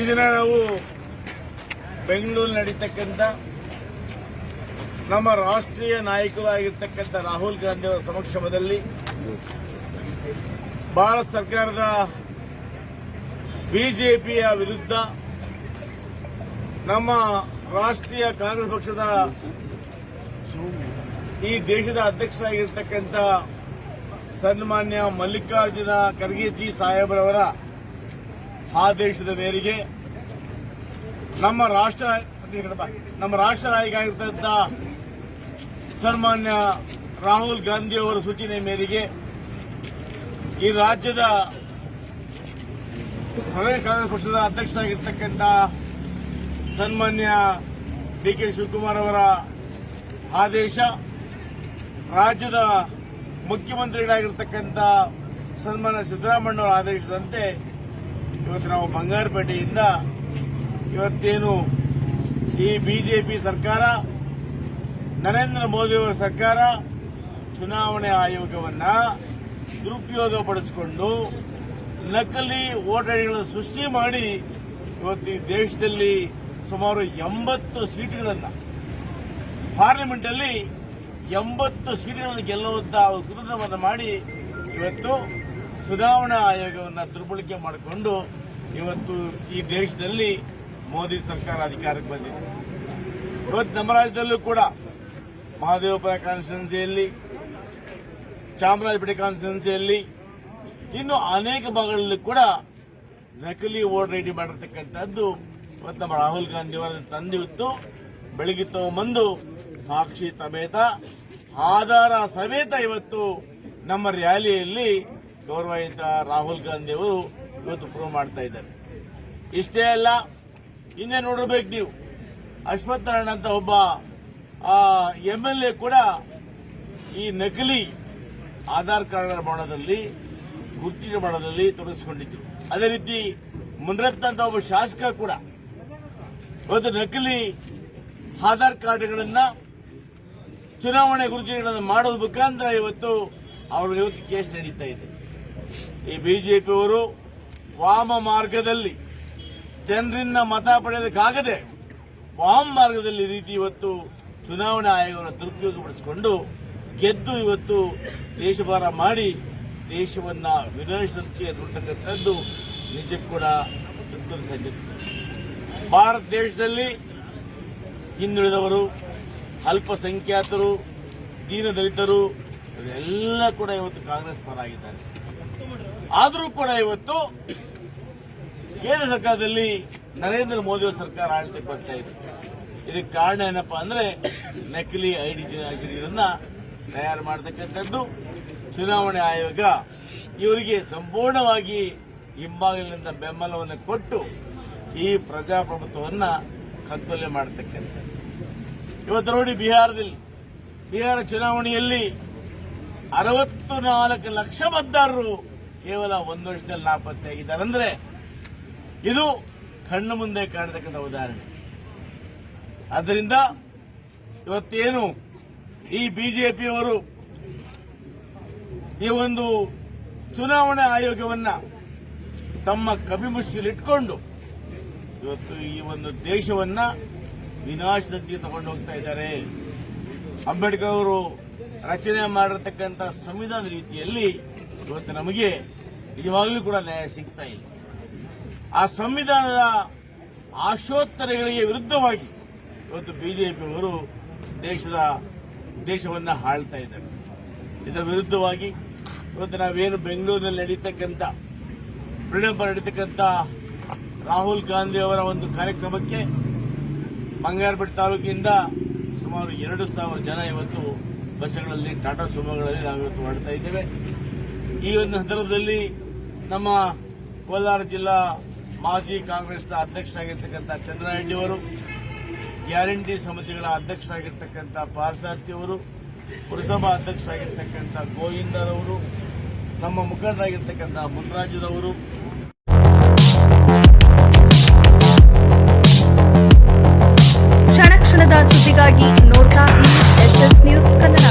ಈ ದಿನ ನಾವು ಬೆಂಗಳೂರು ನಡೀತಕ್ಕಂಥ ನಮ್ಮ ರಾಷ್ಟ್ರೀಯ ನಾಯಕರಾಗಿರ್ತಕ್ಕಂಥ ರಾಹುಲ್ ಗಾಂಧಿ ಅವರ ಸಮಕ್ಷಮದಲ್ಲಿ ಭಾರತ ಸರ್ಕಾರದ ಬಿಜೆಪಿಯ ವಿರುದ್ಧ ನಮ್ಮ ರಾಷ್ಟ್ರೀಯ ಕಾಂಗ್ರೆಸ್ ಪಕ್ಷದ ಈ ದೇಶದ ಅಧ್ಯಕ್ಷರಾಗಿರ್ತಕ್ಕಂಥ ಸನ್ಮಾನ್ಯ ಮಲ್ಲಿಕಾರ್ಜುನ ಖರ್ಗೆಜಿ ಸಾಹೇಬ್ರವರ ಆದೇಶದ ಮೇರೆಗೆ ನಮ್ಮ ರಾಷ್ಟ್ರ ನಮ್ಮ ರಾಷ್ಟ್ರ ನಾಯಕ ಸನ್ಮಾನ್ಯ ರಾಹುಲ್ ಗಾಂಧಿ ಅವರ ಸೂಚನೆ ಮೇರೆಗೆ ಈ ರಾಜ್ಯದ ಪ್ರದೇಶ ಕಾಂಗ್ರೆಸ್ ಪಕ್ಷದ ಅಧ್ಯಕ್ಷರಾಗಿರ್ತಕ್ಕಂಥ ಸನ್ಮಾನ್ಯ ಡಿ ಕೆ ಶಿವಕುಮಾರ್ ಅವರ ಆದೇಶ, ರಾಜ್ಯದ ಮುಖ್ಯಮಂತ್ರಿಗಳಾಗಿರ್ತಕ್ಕಂಥ ಸನ್ಮಾನ್ಯ ಸಿದ್ದರಾಮಯ್ಯ ಅವರ ಆದೇಶದಂತೆ ಇವತ್ತು ನಾವು ಬಂಗಾರಪೇಟೆಯಿಂದ ಇವತ್ತೇನು ಈ ಬಿಜೆಪಿ ಸರ್ಕಾರ, ನರೇಂದ್ರ ಮೋದಿಯವರ ಸರ್ಕಾರ ಚುನಾವಣೆ ಆಯೋಗವನ್ನ ದುರುಪಯೋಗ ಪಡಿಸಿಕೊಂಡು ನಕಲಿ ಓಟಡಿಗಳನ್ನು ಸೃಷ್ಟಿ ಮಾಡಿ ಇವತ್ತು ಈ ದೇಶದಲ್ಲಿ ಸುಮಾರು ಎಂಬತ್ತು ಸೀಟುಗಳನ್ನು, ಪಾರ್ಲಿಮೆಂಟಲ್ಲಿ ಎಂಬತ್ತು ಸೀಟುಗಳನ್ನು ಗೆಲ್ಲುವಂತ ಕುತಂತ್ರವನ್ನು ಮಾಡಿ ಇವತ್ತು ಚುನಾವಣಾ ಆಯೋಗವನ್ನು ದುರ್ಬಳಕೆ ಮಾಡಿಕೊಂಡು ಇವತ್ತು ಈ ದೇಶದಲ್ಲಿ ಮೋದಿ ಸರ್ಕಾರ ಅಧಿಕಾರಕ್ಕೆ ಬಂದಿದೆ. ಇವತ್ತು ನಮ್ಮ ರಾಜ್ಯದಲ್ಲೂ ಕೂಡ ಮಹಾದೇವಪುರ ಕಾನ್ಸ್ಟಿಟ್ಯೂನ್ಸಿಯಲ್ಲಿ ಚಾಮರಾಜಪೇಟೆ ಕಾನ್ಸ್ಟಿಟ್ಯೂನ್ಸಿಯಲ್ಲಿ ಇನ್ನು ಅನೇಕ ಭಾಗಗಳಲ್ಲಿ ಕೂಡ ನಕಲಿ ಓಟ್ ರೆಡಿ ಮಾಡಿರ್ತಕ್ಕಂಥದ್ದು ಇವತ್ತು ನಮ್ಮ ರಾಹುಲ್ ಗಾಂಧಿ ಅವರ ತಂದಿತ್ತು ಬೆಳಗ್ಗೆ ತಗೊಂಬಂದು ಸಾಕ್ಷಿ ಸಮೇತ, ಆಧಾರ ಸಮೇತ ಇವತ್ತು ನಮ್ಮ ರ್ಯಾಲಿಯಲ್ಲಿ ಗೌರವಯುತ ರಾಹುಲ್ ಗಾಂಧಿ ಅವರು ಇವತ್ತು ಪ್ರೂವ್ ಮಾಡ್ತಾ ಇದ್ದಾರೆ. ಇಷ್ಟೇ ಅಲ್ಲ ಇನ್ನೇ ನೋಡಬೇಕು ನೀವು. ಅಶ್ವತ್ಥ ನಾರಾಯಣ ಅಂತ ಒಬ್ಬ ಎಂ ಎಲ್ ಎ ಕೂಡ ಈ ನಕಲಿ ಆಧಾರ್ ಕಾರ್ಡ್ ಮಾಡೋದಲ್ಲಿ ಗುರುತಿನ ಮಾಡೋದಲ್ಲಿ ತೊಡಗಿಸಿಕೊಂಡಿದ್ರು. ಅದೇ ರೀತಿ ಮುನರತ್ನ ಅಂತ ಒಬ್ಬ ಶಾಸಕ ಕೂಡ ಇವತ್ತು ನಕಲಿ ಆಧಾರ್ ಕಾರ್ಡ್ಗಳನ್ನ ಚುನಾವಣೆ ಗುರುತಿಗಳನ್ನು ಮಾಡೋದು ಮುಖಾಂತರ ಇವತ್ತು ಅವರು ಇವತ್ತು ಕೇಸ್ ನಡೀತಾ ಇದೆ. ಈ ಬಿಜೆಪಿಯವರು ವಾಮ ಮಾರ್ಗದಲ್ಲಿ ಜನರಿಂದ ಮತ ಪಡೆಯೋದಕ್ಕಾಗದೆ ವಾಮ ಮಾರ್ಗದಲ್ಲಿ ರೀತಿ ಇವತ್ತು ಚುನಾವಣಾ ಆಯೋಗವನ್ನು ದುರುಪಯೋಗಪಡಿಸಿಕೊಂಡು ಗೆದ್ದು ಇವತ್ತು ದೇಶಭಾರ ಮಾಡಿ ದೇಶವನ್ನ ವಿನಾಶಕ್ಕೆ ದುಡ್ತಕ್ಕಂಥದ್ದು ನಿಜಕ್ಕೂ ಕೂಡ ದುಃಖದ ಸಂಗತಿ ಭಾರತ ದೇಶದಲ್ಲಿ ಹಿಂದುಳಿದವರು, ಅಲ್ಪಸಂಖ್ಯಾತರು ದೀನ ದಲಿತರು ಇವರೆಲ್ಲ ಕೂಡ ಇವತ್ತು ಕಾಂಗ್ರೆಸ್ ಪರ ಆಗಿದ್ದಾರೆ. ಆದರೂ ಕೂಡ ಇವತ್ತು ಕೇಂದ್ರ ಸರ್ಕಾರದಲ್ಲಿ ನರೇಂದ್ರ ಮೋದಿ ಸರ್ಕಾರ ಆಡಳಿತಕ್ಕೆ ಬರ್ತಾ ಇದೆ. ಇದಕ್ಕೆ ಕಾರಣ ಏನಪ್ಪಾ ಅಂದ್ರೆ ನಕಲಿ ಐಡಿ ಗಳನ್ನ ತಯಾರು ಮಾಡತಕ್ಕಂಥದ್ದು ಚುನಾವಣೆ ಆಯೋಗ. ಇವರಿಗೆ ಸಂಪೂರ್ಣವಾಗಿ ಹಿಂಬಾಗಿಲಿನಿಂದ ಬೆಂಬಲವನ್ನು ಕೊಟ್ಟು ಈ ಪ್ರಜಾಪ್ರಭುತ್ವವನ್ನ ಕಗ್ಗೊಲೆ ಮಾಡತಕ್ಕಂಥದ್ದು. ಇವತ್ತು ನೋಡಿ ಬಿಹಾರದಲ್ಲಿ, ಬಿಹಾರ ಚುನಾವಣೆಯಲ್ಲಿ ಅರವತ್ತು ನಾಲ್ಕು ಲಕ್ಷ ಮತದಾರರು ಕೇವಲ ಒಂದು ವರ್ಷದಲ್ಲಿ ನಾಪತ್ತೆಯಾಗಿದ್ದಾರೆ ಅಂದ್ರೆ ಇದು ಕಣ್ಣು ಮುಂದೆ ಕಾಣತಕ್ಕಂಥ ಉದಾಹರಣೆ. ಆದ್ದರಿಂದ ಇವತ್ತೇನು ಈ ಬಿಜೆಪಿಯವರು ಈ ಒಂದು ಚುನಾವಣಾ ಆಯೋಗವನ್ನ ತಮ್ಮ ಕಬಿಮುಷ್ಟಿಲಿಟ್ಕೊಂಡು ಇವತ್ತು ಈ ಒಂದು ದೇಶವನ್ನ ವಿನಾಶದಂಚಿಗೆ ತಗೊಂಡು ಹೋಗ್ತಾ ಇದ್ದಾರೆ. ಅಂಬೇಡ್ಕರ್ ಅವರು ರಚನೆ ಮಾಡಿರತಕ್ಕಂಥ ಸಂವಿಧಾನ ರೀತಿಯಲ್ಲಿ ಇವತ್ತು ನಮಗೆ ನಿಜವಾಗ್ಲೂ ಕೂಡ ನ್ಯಾಯ ಸಿಗ್ತಾ ಇಲ್ಲ. ಆ ಸಂವಿಧಾನದ ಆಶೋತ್ತರಗಳಿಗೆ ವಿರುದ್ಧವಾಗಿ ಇವತ್ತು ಬಿಜೆಪಿಯವರು ದೇಶದ ದೇಶವನ್ನು ಆಳ್ತಾ ಇದ್ದಾರೆ. ಇದರ ವಿರುದ್ಧವಾಗಿ ಇವತ್ತು ನಾವೇನು ಬೆಂಗಳೂರಿನಲ್ಲಿ ನಡೀತಕ್ಕಂಥ ಫ್ರೀಡಂ ಪಾರ್ಕ್ ನಡೀತಕ್ಕಂಥ ರಾಹುಲ್ ಗಾಂಧಿ ಅವರ ಒಂದು ಕಾರ್ಯಕ್ರಮಕ್ಕೆ ಬಂಗಾರಪೇಟೆ ತಾಲೂಕಿನಿಂದ ಸುಮಾರು ಎರಡು ಸಾವಿರ ಜನ ಇವತ್ತು ಬಸ್ಗಳಲ್ಲಿ, ಟಾಟಾ ಸುಮೋಗಳಲ್ಲಿ ನಾವು ಇವತ್ತು ಹೊರಡ್ತಾ ಇದ್ದೇವೆ. ಈ ಒಂದು ಸಂದರ್ಭದಲ್ಲಿ ನಮ್ಮ ಕೋಲಾರ ಜಿಲ್ಲಾ ಮಾಜಿ ಕಾಂಗ್ರೆಸ್ನ ಅಧ್ಯಕ್ಷರಾಗಿರ್ತಕ್ಕಂಥ ಚಂದ್ರರೆಡ್ಡಿ ಅವರು ಗ್ಯಾರಂಟಿ ಸಮಿತಿಗಳ ಅಧ್ಯಕ್ಷರಾಗಿರ್ತಕ್ಕಂಥ ಪಾರ್ಸಾರ್ಥಿ ಅವರು ಪುರಸಭಾ ಅಧ್ಯಕ್ಷರಾಗಿರ್ತಕ್ಕಂಥ ಗೋವಿಂದರವರು, ನಮ್ಮ ಮುಖಂಡರಾಗಿರ್ತಕ್ಕಂಥ ಮುನ್ರಾಜುರವರು. ಕ್ಷಣ ಕ್ಷಣದ ಸುದ್ದಿಗಾಗಿ ನೋಡ್ತಾ ಎಸ್ ಎಸ್ ನ್ಯೂಸ್ ಕನ್ನಡ.